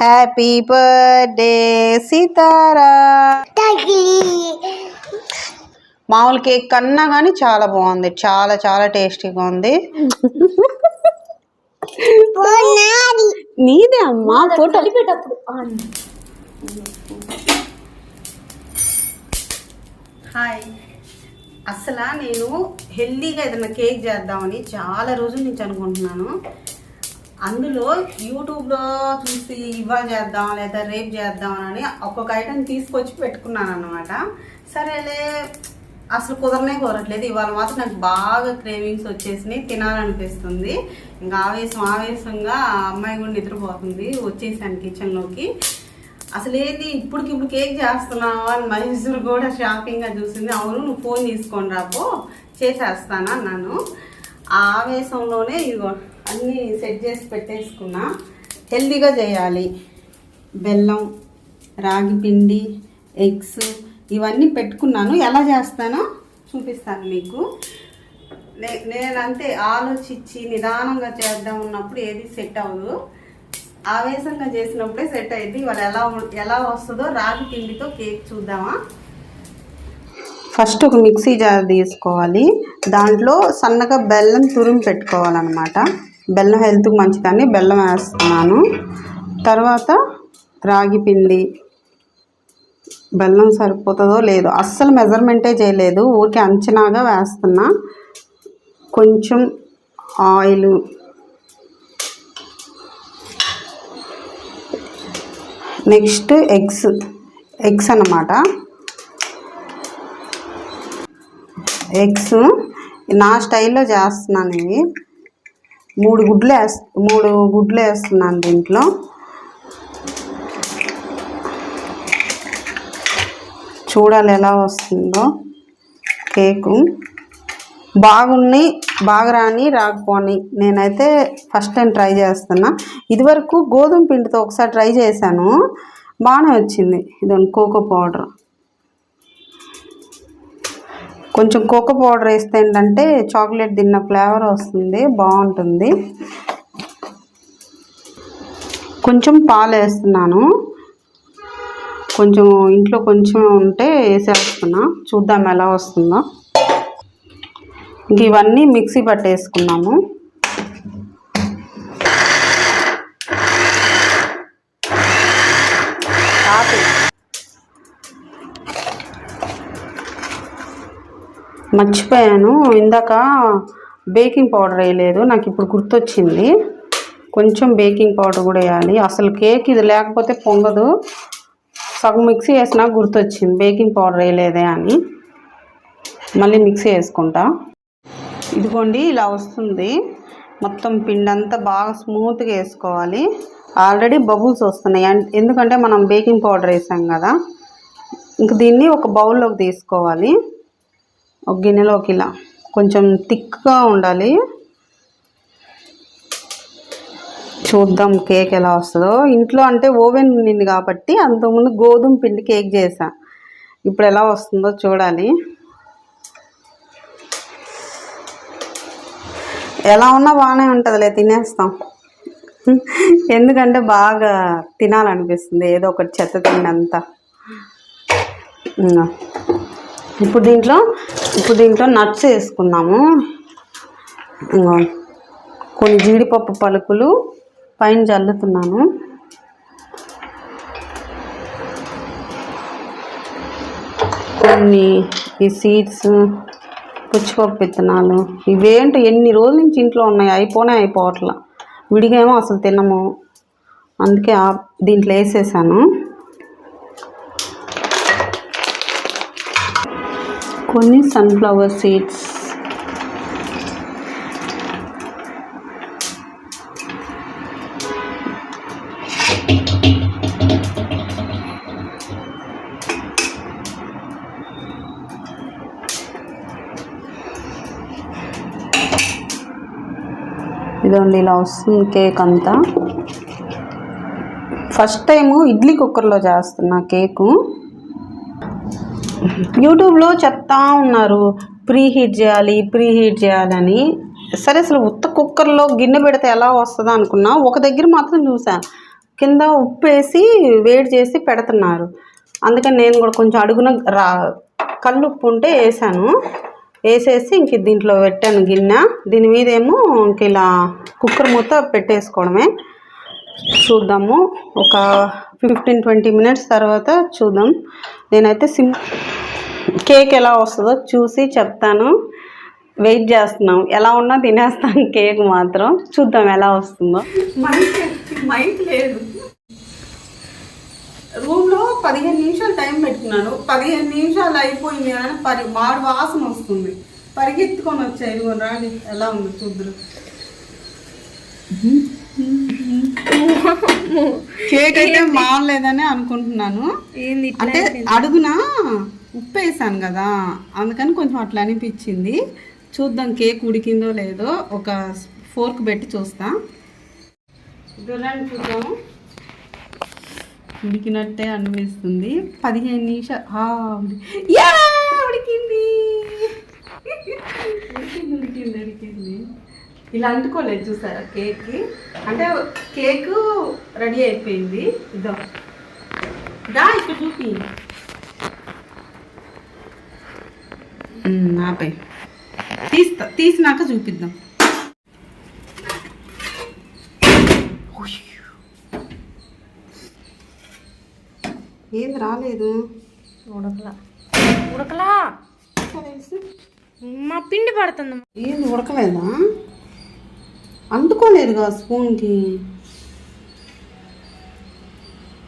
Happy birthday Sithara మామూలు cake కన్నా కానీ చాలా బాగుంది. చాలా చాలా టేస్టీగా ఉంది. నీదే అమ్మా ఫోటో. హాయ్. అసలు నేను హెల్దీగా ఏదైనా కేక్ చేద్దామని చాలా రోజుల నుంచి అనుకుంటున్నాను. అందులో యూట్యూబ్లో చూసి ఇవాళ చేద్దాం లేదా రేపు చేద్దాం అని ఒక్కొక్క ఐటెం తీసుకొచ్చి పెట్టుకున్నాను అనమాట సరేలే అసలు కుదరనే కుదరట్లేదు. ఇవాళ మాత్రం నాకు బాగా క్రేవింగ్స్ వచ్చేసినాయి తినాలనిపిస్తుంది. ఇంకా ఆవేశం ఆవేశంగా ఆ అమ్మాయి కూడా నిద్రపోతుంది వచ్చేసాను కిచెన్లోకి అసలు ఏంటి ఇప్పటికి ఇప్పుడు కేక్ చేస్తున్నావా అని మహేశ్వర్ కూడా షాకింగ్గా చూసింది. అవును నువ్వు ఫోన్ తీసుకొని రాపో చేసేస్తాను అన్నాను. ఆ ఆవేశంలోనే ఇదిగో అన్నీ సెట్ చేసి పెట్టేసుకున్నా. హెల్దీగా చేయాలి. బెల్లం రాగి పిండి ఎగ్స్ ఇవన్నీ పెట్టుకున్నాను. ఎలా చేస్తానో చూపిస్తాను మీకు. నే- నేనంతే ఆలోచించి నిదానంగా చేద్దాం ఉన్నప్పుడు ఏది సెట్ అవ్వదు. ఆవేశంగా చేసినప్పుడే సెట్ అయింది ఇవాళ ఎలా ఎలా వస్తుందో రాగి పిండితో కేక్ చూద్దామా. ఫస్ట్ ఒక మిక్సీ జార్ తీసుకోవాలి. దాంట్లో సన్నగా బెల్లం తురిమి పెట్టుకోవాలన్నమాట. బెల్లం హెల్త్కి మంచిదని బెల్లం వేస్తున్నాను. తర్వాత రాగి పిండి. బెల్లం సరిపోతుందో లేదో అస్సలు మెజర్మెంటే చేయలేదు. ఊరికే అంచనాగా వేస్తున్నా. కొంచెం ఆయిల్. Next eggs. ఎగ్స్ అన్నమాట. ఎగ్స్ నా స్టైల్లో చేస్తున్నాను ఇవి. మూడు గుడ్లు వేస్ మూడు గుడ్లు వేస్తున్నాను దీంట్లో. చూడాలి ఎలా వస్తుందో. కేకు. బాగున్నాయి బాగా రాని రాకపోని. నేనైతే ఫస్ట్ టైం ట్రై చేస్తున్నా. ఇదివరకు గోధుమ పిండితో ఒకసారి ట్రై చేశాను. బాగానే వచ్చింది. ఇదండి కోకో పౌడర్. కొంచెం కోకో పౌడర్ వేస్తే ఏంటంటే చాక్లెట్ తిన్న ఫ్లేవర్ వస్తుంది బాగుంటుంది. కొంచెం పాలు వేస్తున్నాను. కొంచెం ఇంట్లో కొంచెం ఉంటే వేసేస్తున్నా. చూద్దాం ఎలా వస్తుందో. ఇంక ఇవన్నీ మిక్సీ పట్టేసుకున్నాము. మర్చిపోయాను. ఇందాక బేకింగ్ పౌడర్ వేయలేదు. నాకు ఇప్పుడు గుర్తొచ్చింది. కొంచెం బేకింగ్ పౌడర్ కూడా వేయాలి. అసలు కేక్ ఇది లేకపోతే పొంగదు. సగం మిక్సీ వేసినా గుర్తొచ్చింది. బేకింగ్ పౌడర్ వేయలేదే అని. మళ్ళీ మిక్సీ వేసుకుంటా. ఇదిగోండి ఇలా వస్తుంది. మొత్తం పిండి అంతా బాగా స్మూత్గా వేసుకోవాలి. ఆల్రెడీ బబుల్స్ వస్తున్నాయి. ఎందుకంటే మనం బేకింగ్ పౌడర్ వేసాం కదా. ఇంక దీన్ని ఒక బౌల్లోకి తీసుకోవాలి. ఒక గిన్నెలోకి ఇలా కొంచెం థిక్గా ఉండాలి. చూద్దాం కేక్ ఎలా వస్తుందో. ఇంట్లో అంటే ఓవెన్ ఉండింది కాబట్టి అంతకుముందు గోధుమ పిండి కేక్ చేసా ఇప్పుడు ఎలా వస్తుందో చూడాలి. ఎలా ఉన్నా బాగానే ఉంటుందిలే తినేస్తాం. ఎందుకంటే బాగా తినాలనిపిస్తుంది ఏదో ఒకటి చెత్త తిన్నంత. ఇప్పుడు దీంట్లో ఇప్పుడు దీంట్లో నట్స్ వేసుకున్నాము. కొన్ని జీడిపప్పు పలుకులు పైన చల్లుతున్నాను. కొన్ని ఈ సీడ్స్ పుచ్చిపప్పు విత్తనాలు ఇవేంటి ఎన్ని రోజుల నుంచి ఇంట్లో ఉన్నాయి? అయిపోనే అయిపోవట్లా. విడిగా ఏమో అసలు తినము. అందుకే దీంట్లో వేసేసాను. కొన్ని సన్ఫ్లవర్ సీడ్స్ ఇదండి ఇలా వస్తుంది కేక్ అంతా. ఫస్ట్ టైము ఇడ్లీ కుక్కర్లో చేస్తున్నా కేకు యూట్యూబ్లో చెప్తా ఉన్నారు ప్రీ హీట్ చేయాలి ప్రీ హీట్ చేయాలని. సరే అసలు ఉత్త కుక్కర్లో గిన్నె పెడితే ఎలా వస్తుందో అనుకున్నా ఒక దగ్గర మాత్రం చూసా. కింద ఉప్పు వేసి వేడి చేసి పెడుతున్నారు. అందుకని నేను కూడా కొంచెం అడుగున రా కళ్ళు ఉప్పు ఉంటే వేసాను. వేసేసి ఇంక దీంట్లో పెట్టాను గిన్నె. దీని మీదేమో ఇంక ఇలా కుక్కర్ మూత పెట్టేసుకోవడమే. చూద్దాము. ఒక ఫిఫ్టీన్ ట్వంటీ మినిట్స్ తర్వాత చూద్దాం. నేనైతే సిమ్ కేక్ ఎలా వస్తుందో చూసి చెప్తాను. వెయిట్ చేస్తున్నాం. ఎలా ఉన్నా తినేస్తాం కేక్ మాత్రం. చూద్దాం ఎలా వస్తుందో. మైక్ లేదు. రూమ్లో పదిహేను నిమిషాలు టైం పెట్టుకున్నాను. పదిహేను నిమిషాలు అయిపోయింది కానీ పరి మాడు వాసన వస్తుంది. పరిగెత్తుకొని వచ్చాయి ఇదిగో రాండి ఎలా ఉంది చూద్దరు. కేక్ అయితే మావలేదని అనుకుంటున్నాను. అంటే అడుగున ఉప్పు వేసాను కదా అందుకని కొంచెం అట్లా అనిపించింది. చూద్దాం కేక్ ఉడికిందో లేదో ఒక ఫోర్క్ పెట్టి చూస్తా. దూరాన్ని చూద్దాము ఉడికినట్టే అనిపిస్తుంది. పదిహేను నిమిషాలు! ఉడికింది. ఉడికింది ఉడికింది ఉడికింది. ఇలా అంటుకోలేదు చూసారా కేక్కి? అంటే కేక్ రెడీ అయిపోయింది. ఇదో. దా ఇక్కడ చూపి. ఆపే తీస్తా తీసినాక చూపిద్దాం. ఏది రాలేదు? ఉడకలా. ఉడకలా? మా పిండి పడుతుంది. ఏది ఉడకలేదా? అంటుకోలేదు కదా స్పూన్కి.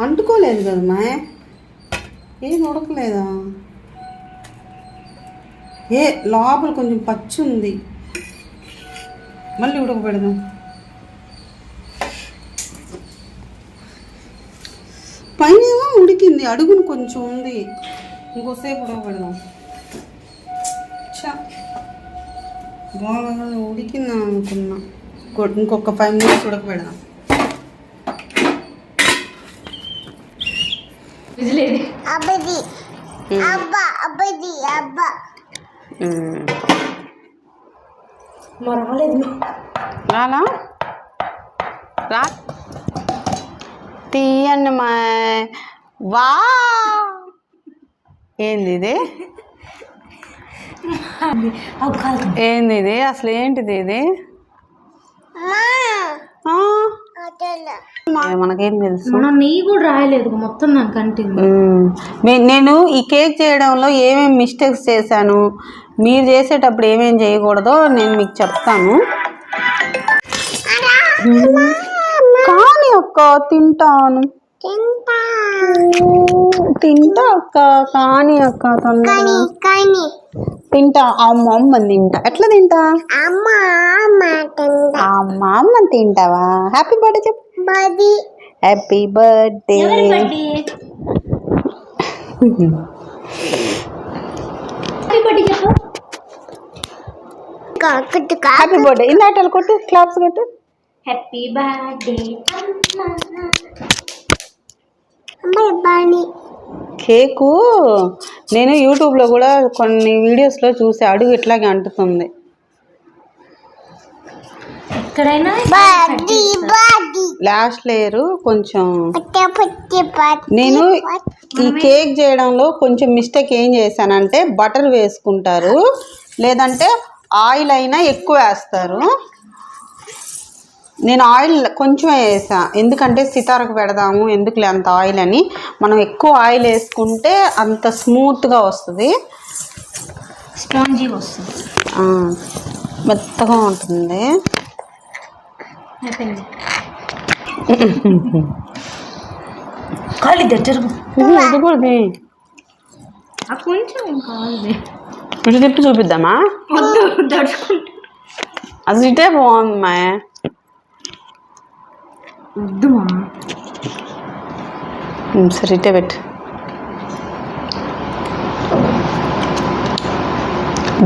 అంటుకోలేదు కదా మా ఏం ఉడకలేదా? ఏ లోపల కొంచెం పచ్చి ఉంది మళ్ళీ ఉడకబెడదాం. పైన ఏమో ఉడికింది అడుగును కొంచెం ఉంది. ఇంకోసేపు ఉడకబెడదాం. చా బాగా ఉడికిందా అనుకున్నా ఇంకొక ఫైవ్ మినిట్స్ ఉడకబెడదాం. రాలా? రా. తీయండి మా వా. ఏంది ఇది? ఏంది ఇది? అసలు ఏంటిది ఇది? మనకేం తెలుసు? మనం నెయ్యి కూడా రాయలేదు మొత్తం నాకు కంటింది నేను ఈ కేక్ చేయడంలో ఏమేమి మిస్టేక్స్ చేశాను? మీరు చేసేటప్పుడు ఏమేం చేయకూడదో నేను మీకు చెప్తాను. కానీ అక్క తింటాను. తింటా. అక్క కానీ అక్క తొందరగా. కానీ. తింటా అమ్మ అమ్మ తింటా. ఎట్లా తింటా? అమ్మ అమ్మ అమ్మ అమ్మ తింటావా? Happy birthday. చెప్పు. బది హ్యాపీ బర్త్డే హ్యాపీ బర్త్డే ఇందాటలు కొట్టు క్లాప్స్ కొట్టు. హ్యాపీ బర్త్డే అమ్మాయి బాని కేకు నేను యూట్యూబ్లో కూడా కొన్ని వీడియోస్లో చూసి. అడుగు ఇట్లాగే అంటుతుంది. లాస్ట్ లేయర్ కొంచెం. పట్టే పట్టే పట్టే నేను ఈ కేక్ చేయడంలో కొంచెం మిస్టేక్ ఏం చేశానంటే బటర్ వేసుకుంటారు. లేదంటే ఆయిల్ అయినా ఎక్కువ వేస్తారు. నేను ఆయిల్ కొంచెం వేసా. ఎందుకంటే సితారకు పెడదాము ఎందుకులే అంత ఆయిల్ అని. మనం ఎక్కువ ఆయిల్ వేసుకుంటే అంత స్మూత్గా వస్తుంది. స్పాంజీ వస్తుంది. మెత్తగా ఉంటుంది. కాలి దగ్గర కొంచెం ఏం కావాలి ఇటు తిప్పి చూపిద్దామా? అది ఇటే బాగుంది మా వద్దు సరే పెట్టు.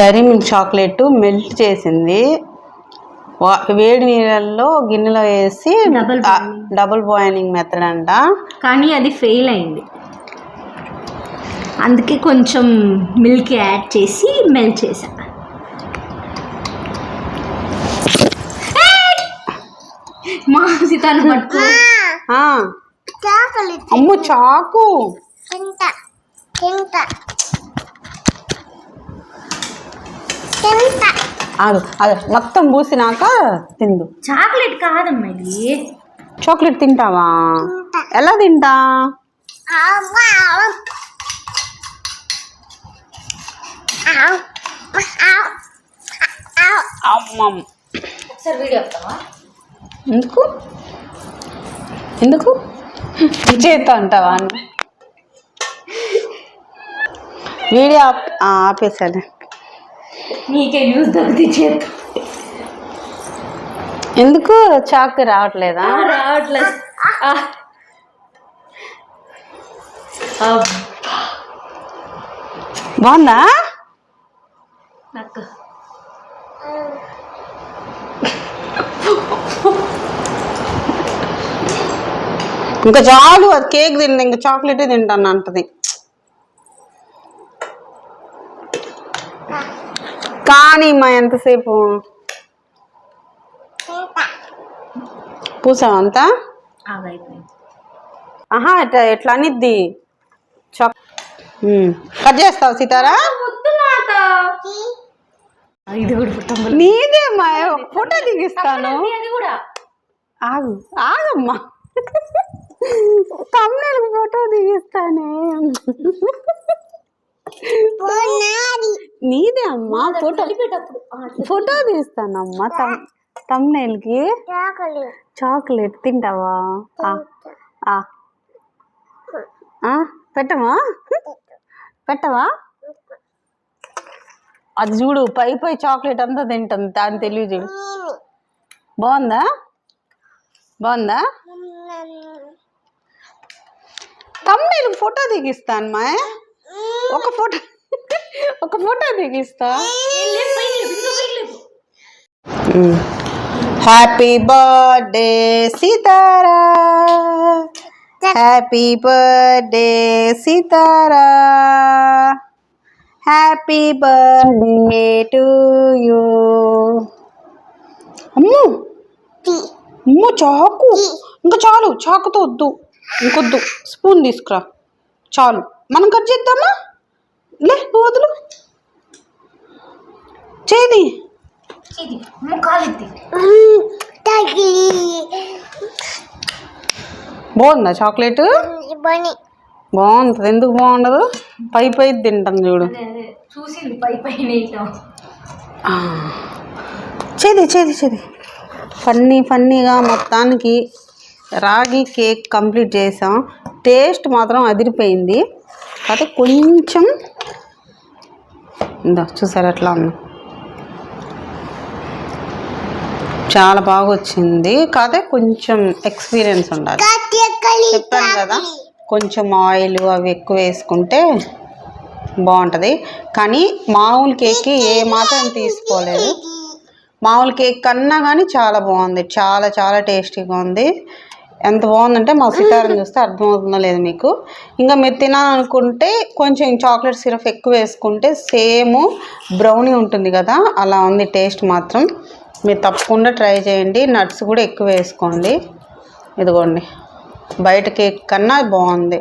డైరీ మిల్క్ చాక్లెట్ మెల్ట్ చేసింది. వేడి నీళ్ళల్లో గిన్నెలో వేసి డబుల్ బాయిలింగ్ మెథడ్ అంట. కానీ అది ఫెయిల్ అయింది. అందుకే కొంచెం మిల్క్ యాడ్ చేసి మెల్ట్ చేసా మా సీతాను పట్టుకో. అమ్ము చాకు. తింటా. తింటా. తింటా. ఆగు అదే మొత్తం పూసినాక తిందు. చాక్లెట్ కాదమ్మా ఇది. చాక్లెట్ తింటావా? ఎలా తింటా? అవ్వా ఆవ్ ఆవ్ ఆవ్ అమ్మమ్మ. ఒకసారి వీడియో వస్తావా ఎందుకు? ఎందుకు? చేత్తో అంటావా వీడియో ఆప్- ఆపేసాను నీకే న్యూస్ దొరికి చేత ఎందుకు? చాక్ రావట్లేదా? రావట్లేదు. బాగుందా? నాకు. ఇంకా చాలు అది కేక్ తింది ఇంకా చాక్లెటే తింటాను అంటది. కానీ మా ఎంతసేపు? పూసావు అంతా? ఆహా ఎట్లా ఎట్లా అనిద్ది? చాక్ కట్ చేస్తావు సీతారా? ఇది కూడా నీదే మా ఫోటో దిగిస్తాను. ఆగు ఆగమ్మా. తమ్ముళ్ళకి ఫోటో దిగిస్తానే. నీదే అమ్మా ఫోటో. ఫోటో తీస్తానమ్మా తమ్ తమ్నేల్కి చాక్లెట్. తింటావా? ఆ, ఆ. ఆ, పెట్టమా పెట్టవా? అది చూడు పై పై చాక్లెట్ అంతా తింటుంది. దాని తెలివి చూడు. బాగుందా? బాగుందా? తమ్నేల్ ఫోటో దిగిస్తాను మా ఒక ఫోటో ఒక photo దిగిస్తా. Happy birthday Sitara happy birthday Sitara happy birthday to you అమ్మో! అమ్మో చాకు. ఇంకా చాలు. చాకుతో వద్దు. ఇంకొద్దు. స్పూన్ తీసుకురా. చాలు. మనం కట్ చేద్దామా? లే నువ్వు వదులు. చేది. బాగుందా చాక్లెట్? బాగుంటుంది. ఎందుకు బాగుండదు? పై పై తింటాం చూడు. చూసింది పై పైన. చేది చేది చేది. ఫన్నీ ఫన్నీగా మొత్తానికి రాగి కేక్ కంప్లీట్ చేసాం. టేస్ట్ మాత్రం అదిరిపోయింది. కాకపోతే కొంచెం ఇందా చూసారు ఎట్లా ఉంది? చాలా బాగా వచ్చింది. కాకపోతే కొంచెం ఎక్స్పీరియన్స్ ఉండాలి. చెప్పాను కదా. కొంచెం ఆయిల్ అవి ఎక్కువ వేసుకుంటే బాగుంటుంది. కానీ మామూలు కేక్కి ఏ మాత్రం తీసుకోలేదు. మామూలు కేక్ కన్నా కానీ చాలా బాగుంది. చాలా చాలా టేస్టీగా ఉంది. ఎంత బాగుందంటే మా సితారం చూస్తే అర్థమవుతుందో లేదు మీకు. ఇంకా మీరు తినాలనుకుంటే కొంచెం చాక్లెట్ సిరప్ ఎక్కువ వేసుకుంటే సేమ్ బ్రౌనీ ఉంటుంది కదా అలా ఉంది టేస్ట్ మాత్రం. మీరు తప్పకుండా ట్రై చేయండి. నట్స్ కూడా ఎక్కువ వేసుకోండి. ఇదిగోండి. బయట కేక్ కన్నా బాగుంది.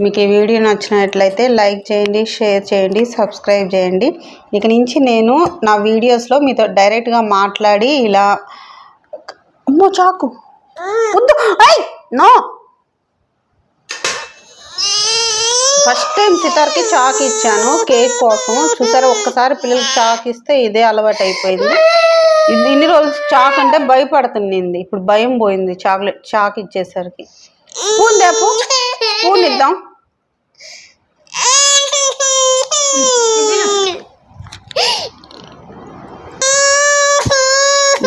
మీకు ఈ వీడియో నచ్చినట్లయితే లైక్ చేయండి షేర్ చేయండి సబ్స్క్రైబ్ చేయండి. ఇక నుంచి నేను నా వీడియోస్లో మీతో డైరెక్ట్గా మాట్లాడి ఇలా అమ్మో చాకు. వద్దు. I know. ఫస్ట్ టైం సితార్కి చాక్ ఇచ్చాను కేక్ కోసం. చూసారా ఒక్కసారి పిల్లలకి చాక్ ఇస్తే ఇదే అలవాటు అయిపోయింది ఇది ఇన్ని రోజులు చాక్ అంటే భయపడుతుంది ఇప్పుడు భయం పోయింది చాక్లెట్ చాక్ ఇచ్చేసరికి. స్పూన్ దేపు స్పూన్ ఇద్దాం.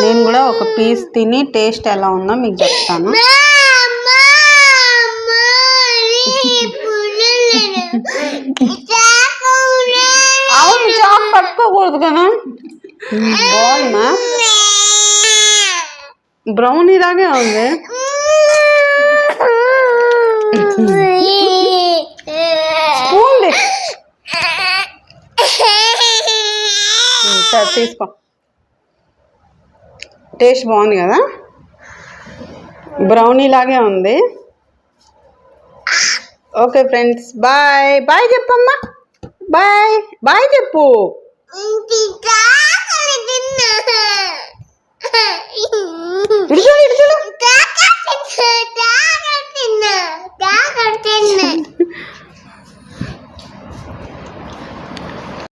నేను కూడా ఒక పీస్ తిని టేస్ట్ ఎలా ఉందో మీకు చెప్తాను. అవును చాక్ పట్టుకోకూడదు కదా. బాగుందా? బ్రౌనీ లాగే ఉంది. సరే తీసుకో. టేస్ట్ బాగుంది కదా? బ్రౌనీ లాగే ఉంది. ఓకే ఫ్రెండ్స్ బాయ్ బాయ్ చెప్పమ్మా. బాయ్ బాయ్ చెప్పు. ഇടിച്ചോളൂ ഇടിച്ചോളൂ